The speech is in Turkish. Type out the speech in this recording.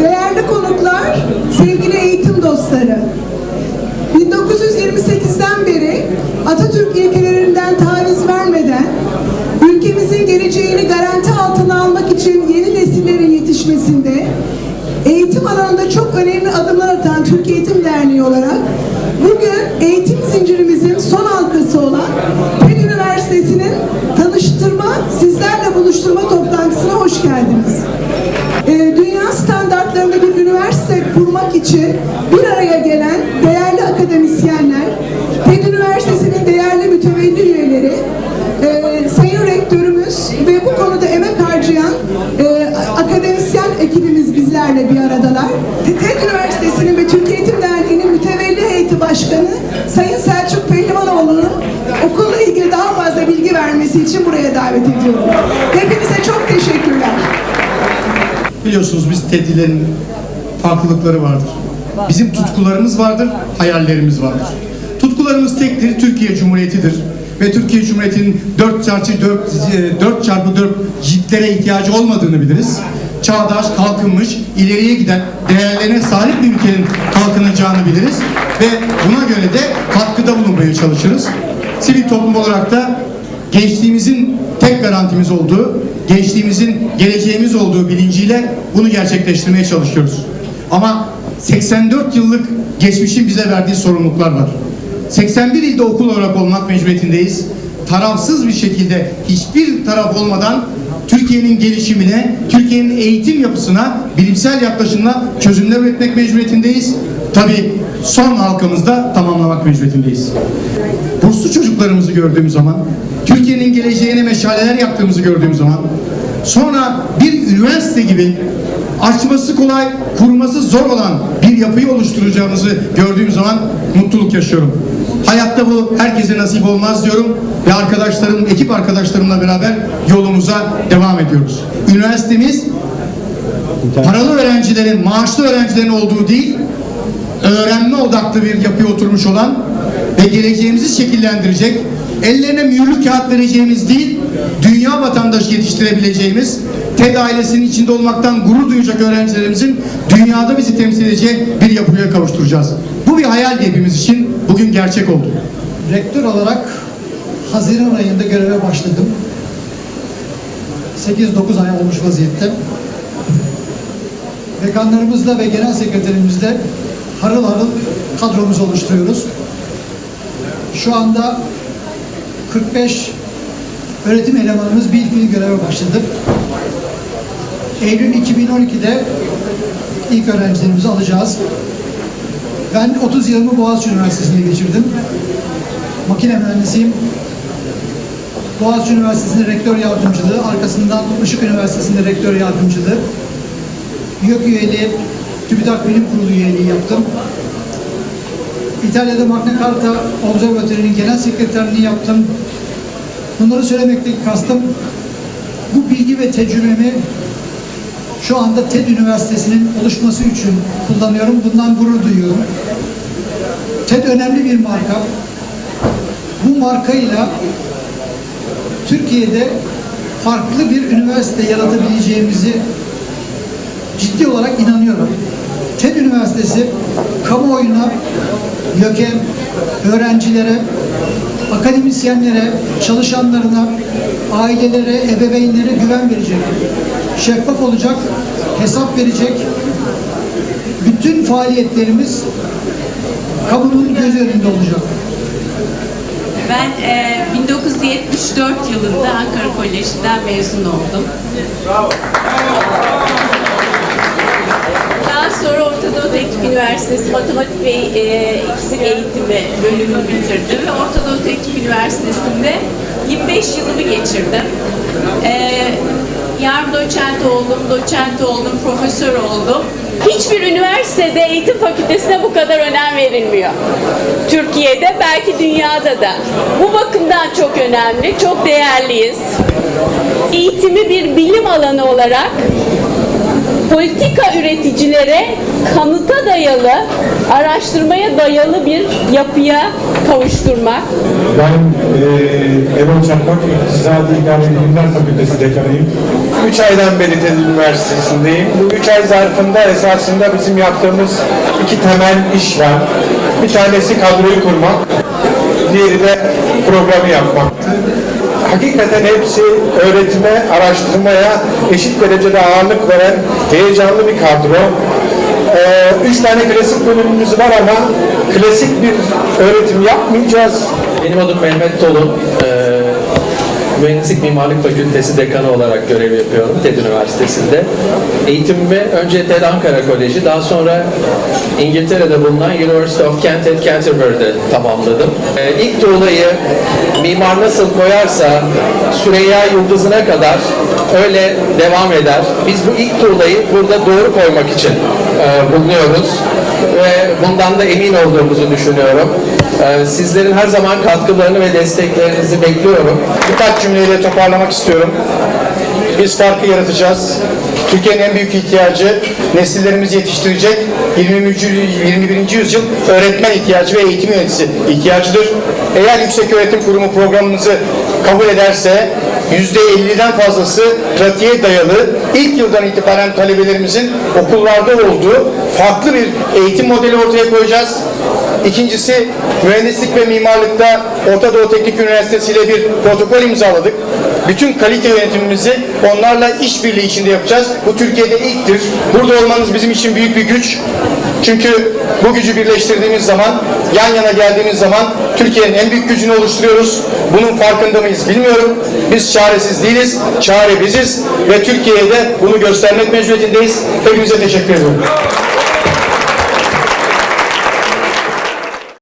Değerli konuklar, sevgili eğitim dostları. 1928'den beri Atatürk ilkelerinden taviz vermeden ülkemizin geleceğini garanti altına almak için yeni nesillerin yetişmesinde eğitim alanında çok önemli adımlar atan Türk Eğitim Derneği olarak bugün eğitim zincirimizin son halkası olan TED Üniversitesi'nin tanıştırma, sizlerle buluşturma toplantısına hoş geldiniz. Kurmak için bir araya gelen değerli akademisyenler, TED Üniversitesi'nin değerli mütevelli üyeleri, e, Sayın Rektörümüz ve bu konuda emek harcayan e, akademisyen ekibimiz bizlerle bir aradalar. TED Üniversitesi'nin ve Türkiye Eğitim Derneği'nin mütevelli heyeti başkanı Sayın Selçuk Pehlivanoğlu'nu okulla ilgili daha fazla bilgi vermesi için buraya davet ediyorum. Hepinize çok teşekkürler. Biliyorsunuz biz tedbilerin farklılıkları vardır. Bizim tutkularımız vardır, hayallerimiz vardır. Tutkularımız tektir, Türkiye Cumhuriyeti'dir. Ve Türkiye Cumhuriyeti'nin 4 çarpı 4, 4 çarpı 4 ciltlere ihtiyacı olmadığını biliriz. Çağdaş, kalkınmış, ileriye giden, değerlerine sahip bir ülkenin kalkınacağını biliriz. Ve buna göre de katkıda bulunmaya çalışırız. Sivil toplum olarak da gençliğimizin tek garantimiz olduğu, gençliğimizin geleceğimiz olduğu bilinciyle bunu gerçekleştirmeye çalışıyoruz. Ama 84 yıllık geçmişin bize verdiği sorumluluklar var. 81 ilde okul olarak olmak mecburiyetindeyiz. Tarafsız bir şekilde hiçbir taraf olmadan Türkiye'nin gelişimine, Türkiye'nin eğitim yapısına, bilimsel yaklaşımla çözümler üretmek mecburiyetindeyiz. Tabii son halkamızda tamamlamak mecburiyetindeyiz. Burslu çocuklarımızı gördüğüm zaman, Türkiye'nin geleceğine meşaleler yaktığımızı gördüğüm zaman, sonra bir üniversite gibi açması kolay, kurması zor olan bir yapıyı oluşturacağımızı gördüğüm zaman mutluluk yaşıyorum. Hayatta bu herkese nasip olmaz diyorum ve arkadaşlarım, ekip arkadaşlarımla beraber yolumuza devam ediyoruz. Üniversitemiz paralı öğrencilerin, maaşlı öğrencilerin olduğu değil, öğrenme odaklı bir yapıya oturmuş olan ve geleceğimizi şekillendirecek, ellerine mühürlü kağıt vereceğimiz değil, dünya vatandaşı yetiştirebileceğimiz, TED ailesinin içinde olmaktan gurur duyacak öğrencilerimizin dünyada bizi temsil edeceği bir yapıya kavuşturacağız. Bu bir hayal hepimiz için bugün gerçek oldu. Rektör olarak Haziran ayında göreve başladım. 8-9 ay olmuş vaziyette. Dekanlarımızla ve genel sekreterimizle harıl harıl kadromuzu oluşturuyoruz. Şu anda 45 öğretim elemanımız fiil göreve başladı. Eylül 2012'de ilk öğrencilerimizi alacağız. Ben 30 yılımı Boğaziçi Üniversitesi'nde geçirdim. Makine mühendisiyim. Boğaziçi Üniversitesi'nde rektör yardımcılığı, arkasından Işık Üniversitesi'nde rektör yardımcılığı, YÖK üyeliği, TÜBİTAK Bilim Kurulu üyeliği yaptım. İtalya'da Magna Carta Observatory'nin genel sekreterliğini yaptım. Bunları söylemekteki kastım bu bilgi ve tecrübemi şu anda TED Üniversitesi'nin oluşması için kullanıyorum. Bundan gurur duyuyorum. TED önemli bir marka. Bu markayla Türkiye'de farklı bir üniversite yaratabileceğimizi ciddi olarak inanıyorum. TED Üniversitesi kamuoyuna, YÖK'e, öğrencilere, akademisyenlere, çalışanlarına, ailelere, ebeveynlere güven verecek. Şeffaf olacak, hesap verecek. Bütün faaliyetlerimiz kamunun göz önünde olacak. Ben e, 1974 yılında Ankara Koleji'nden mezun oldum. Daha sonra Orta Doğu Teknik Üniversitesi Matematik ve e, İktisat Eğitimi bölümünü bitirdim ve Orta Doğu Teknik Üniversitesi'nde 25 yılımı geçirdim. E, yarım doçent oldum, doçent oldum, profesör oldum. Hiçbir üniversitede eğitim fakültesine bu kadar önem verilmiyor. Türkiye'de belki dünyada da. Bu bakımdan çok önemli, çok değerliyiz. Eğitimi bir bilim alanı olarak politika üreticilere kanıta dayalı, araştırmaya dayalı bir yapıya kavuşturmak. Ben e, Erol Çakmak, İktisadi İdare Bilimler Fakültesi dekanıyım. 3 aydan beri TED Üniversitesi'ndeyim. Bu 3 ay zarfında esasında bizim yaptığımız iki temel iş var. Bir tanesi kadroyu kurmak, diğeri de programı yapmak. Hakikaten hepsi öğretime, araştırmaya eşit derecede ağırlık veren heyecanlı bir kadro. Ee, üç tane klasik bölümümüz var ama klasik bir öğretim yapmayacağız. Benim adım Mehmet Tolun. Ee, Mühendislik Mimarlık Fakültesi dekanı olarak görev yapıyorum TED Üniversitesi'nde. Eğitimimi önce TED Ankara Koleji, daha sonra İngiltere'de bulunan University of Kent at Canterbury'de tamamladım. Ee, ilk tuğlayı mimar nasıl koyarsa Süreyya Yıldızı'na kadar öyle devam eder. Biz bu ilk tuğlayı burada doğru koymak için e, bulunuyoruz ve bundan da emin olduğumuzu düşünüyorum. Ee, Sizlerin her zaman katkılarını ve desteklerinizi bekliyorum. Birkaç cümleyle toparlamak istiyorum. Biz farkı yaratacağız. Türkiye'nin en büyük ihtiyacı nesillerimizi yetiştirecek 21. 21. yüzyıl öğretmen ihtiyacı ve eğitim yöneticisi ihtiyacıdır. Eğer Yüksek Öğretim Kurumu programımızı kabul ederse %50'den fazlası pratiğe dayalı ilk yıldan itibaren talebelerimizin okullarda olduğu farklı bir eğitim modeli ortaya koyacağız. İkincisi mühendislik ve mimarlıkta Orta Doğu Teknik Üniversitesi ile bir protokol imzaladık. Bütün kalite yönetimimizi onlarla işbirliği içinde yapacağız. Bu Türkiye'de ilktir. Burada olmanız bizim için büyük bir güç. Çünkü bu gücü birleştirdiğimiz zaman, yan yana geldiğimiz zaman Türkiye'nin en büyük gücünü oluşturuyoruz. Bunun farkında mıyız bilmiyorum. Biz çaresiz değiliz. Çare biziz ve Türkiye'ye de bunu göstermek mecburiyetindeyiz. Hepinize teşekkür ediyorum.